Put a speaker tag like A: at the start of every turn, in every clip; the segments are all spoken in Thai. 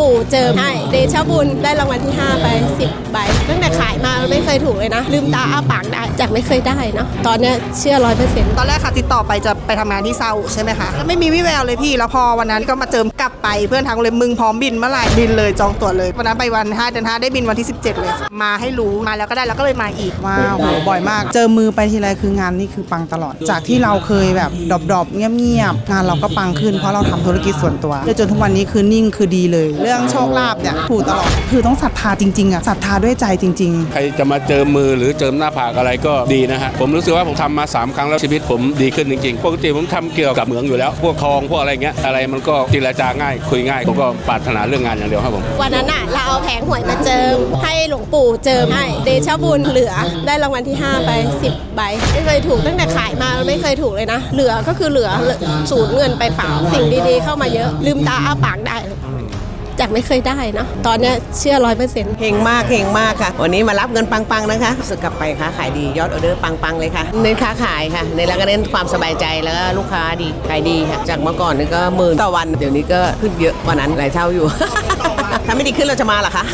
A: ปู่เจิมให้เดชะบุญได้รางวัลที่ 5 ไป 10 ใบ ไม่เคยถูกเลยนะ ลืมตาอ้าปากได้จากไม่เคยได้เนาะตอนเนี้ยเชื่อร้อยเปอร์เซ็นต์
B: ตอนแรกค่ะติดต่อไปจะไปทำงานที่เซาใช่ไหมคะแล้วไม่มีวิแววเลยพี่แล้วพอวันนั้นก็มาเจิมกลับไปเพื่อนทางเลยมึงพร้อมบินเมื่อไหร่บินเลยจองตั๋วเลยวันนั้นไปวัน5เดือน5ได้บินวันที่ 17 เลยค่ะมาให้รู้มาแล้วก็ได้แล้วก็เลยมาอีก
C: ว้าวโหบ่อยมาก เจอมือไปทีไรคืองานนี่คือปังตลอด จากที่เราเคยแบบดรอปๆเงียบๆงานเราก็ปังขึ้นเพราะเราทำธุรกิจส่วนตัวจนทุกวันนี้คือนิ่งคือดีเลย เรื่องโชคลาภเนี่ยถูกตลอดคือต้องศรัทธาจริงๆอะศรัทธาด้วยใจจริง ๆ
D: ใครจะมาเจิมมือหรือเจิมหน้าผากอะไรก็ดีนะฮะผมรู้สึกว่าผมทำมา 3 ครั้งแล้วชีวิตผมดีขึ้นจริงๆปกติผมทำเกี่ยวกับเหมืองอยู่แล้ว พวกทองพวกอะไรเงี้ยอะไรมันก็เจรจาง่าย คุยง่ายผมก็ปรารถนาเรื่องงานอย่างเดียวครับผม
A: วันนั้นอะเราเอาแผงหวยมาเจิมให้หลวงปู่เจิมให้เดชบุญเหลือได้รางวัลที่ 5 ไป 10 ใบไม่เคยถูกตั้งแต่ขายมาไม่เคยถูกเลยนะ เหลือก็คือเหลือสูญเงินไปเปล่าสิ่งดีๆ เข้ามาเยอะลืมตาอ้าปากได้ ไม่เคยได้เนาะตอนนี้เชื่อร้อยเปอร์เซ็นต์
E: เฮงมากเฮงมากค่ะ วันนี้มารับเงินปังๆนะคะสึกกลับไปค้าขายดียอดออเดอร์ปังๆเลยค่ะเน้นค้าขายค่ะในแล้วก็เน้นความสบายใจแล้วก็ลูกค้าดีขายดีค่ะจากเมื่อก่อนนี่ก็หมื่นต่อวันเดี๋ยวนี้ก็ขึ้นเยอะกว่านั้นหลายเท่าอยู่ ถ้าไม่ดีขึ้นเราจะมาเหรอคะ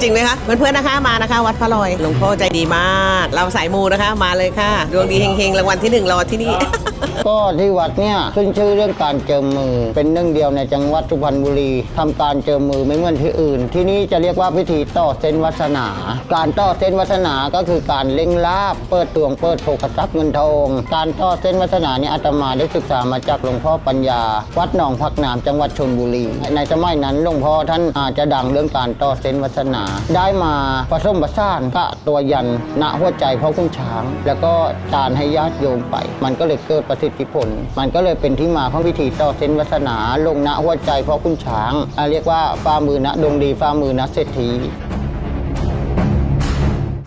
E: จริงไหมคะเพื่อนๆนะคะมานะคะ วัดพระลอยหลวงพ่อใจดีมาก เราสายมูนะคะมาเลยค่ะ ดวงดีเฮงๆรางวัลที่หนึ่งรอที่นี่
F: ก็ที่วัดเนี่ยขึ้นชื่อเรื่องการเจิมมือ เป็นหนึ่งเดียวในจังหวัดสุพรรณบุรีทำการเจิมมือไม่เหมือนที่อื่น ที่นี่จะเรียกว่าพิธีต่อเส้นวัสนา การต่อเส้นวัสนาก็คือการเล่งลาบเปิดตวงเปิดโภคทรัพย์เงินทองการต่อเส้นวัสนาเนี่ยอาตมาได้ศึกษามาจากหลวงพ่อปัญญา วัดหนองพักน้ำจังหวัดชลบุรี ในสมัยนั้นหลวงพ่อท่านอาจะดังเรื่องการต่อเส้นวัสนา ได้มาผสมผสานกับตัวยันณหัวใจพ่อคุณช้าง แล้วก็จานให้ญาติโยมไป มันก็เลยเกิดประสิทธิผล มันก็เลยเป็นที่มาของพิธีต่อเส้นวัสนา ลงณหัวใจพ่อคุณช้างเรียกว่าฝ่ามือณดงดีฝ่ามือณเศรษฐี